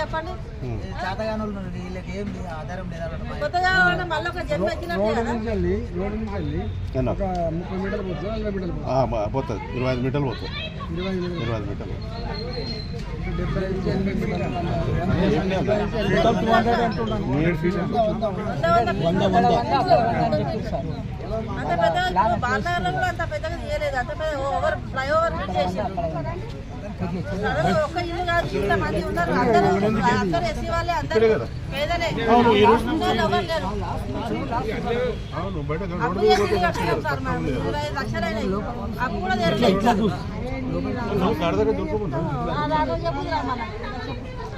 చెప్పండి. చేతగాని వాళ్ళు వీళ్ళకి ఏం లేదు, ఆధారం లేదా కొత్తగా మళ్ళీ ఒక జన్మ పోతుందా ఇరవై ఐదు మీటర్లు పోతుంది. ఇరవై ఐదు మీటర్లు. వంద వంద. అంత పెద్దగా బాలనగర్లో అంత పెద్దగా చేయలేదు అంత పెద్ద ఓవర్ ఫ్లైఓవర్ సడన్గా ఒక్క ఇల్లు కాదు ఇంత మంది ఉన్నారు. అందరూ అందరూ ఎస్సీ వాళ్ళే అందరూ పేదలే. ఎవరు లేరు. అప్పు చేసి కట్టుకున్నాం సార్ మనం ఇరవై ఐదు లక్షలు అయినాయి అప్పు కూడా తెరలేదు.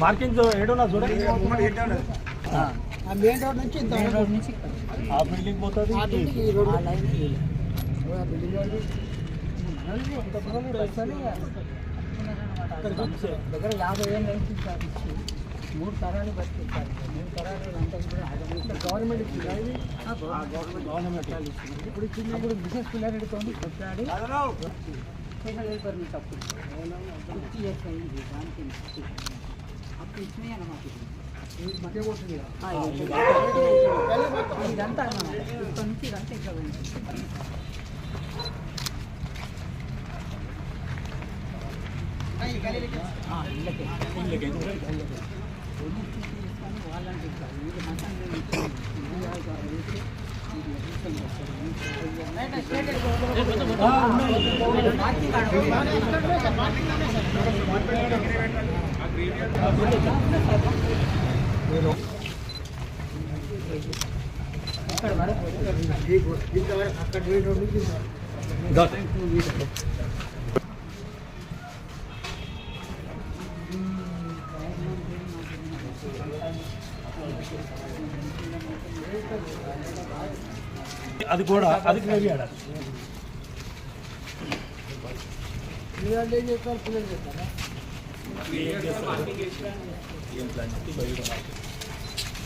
పార్కింగ్ ఏడున్నా చూడండి ఆ. మెయిన్ రోడ్ నుంచి ఇంత రోడ్ నుంచి ఆ బిల్డింగ్ పోతుంది. ఆ బిల్డింగ్ ఈ రోడ్. ఆ లైన్ ఈ ఆ బిల్డింగ్ వాళ్ళు మనల్ని ఎంత దూరం వస్తుంది దగ్గర యాభై ఏళ్ళు నుంచి సార్ ఇచ్చి మూడు తరాలు బతికిస్తారు మూడు తరాలు అంతా కూడా గవర్నమెంట్ ఇచ్చింది గవర్నమెంట్ ఇచ్చింది. ఇప్పుడు ఇచ్చింది ఇప్పుడు బిజినెస్ పిల్లలతో కొట్లాడి. స్పెషల్ హెల్పర్ నుంచి అప్పుడు. దానికి ఇచ్చి. అప్పుడు ఇచ్చినాయి అన్నమాట ఇది మధ్య కొట్టింది కదా. ఆ, ఇది ఇదంతా అన్నమాట ఇక్కడ నుంచి ఇదంతా ఇక్కడ వాళ్ళంటే మార్కింగ్ అది కూడా అది గ్రేవీ ఆడ పిల్లలు ఏం చేస్తారా?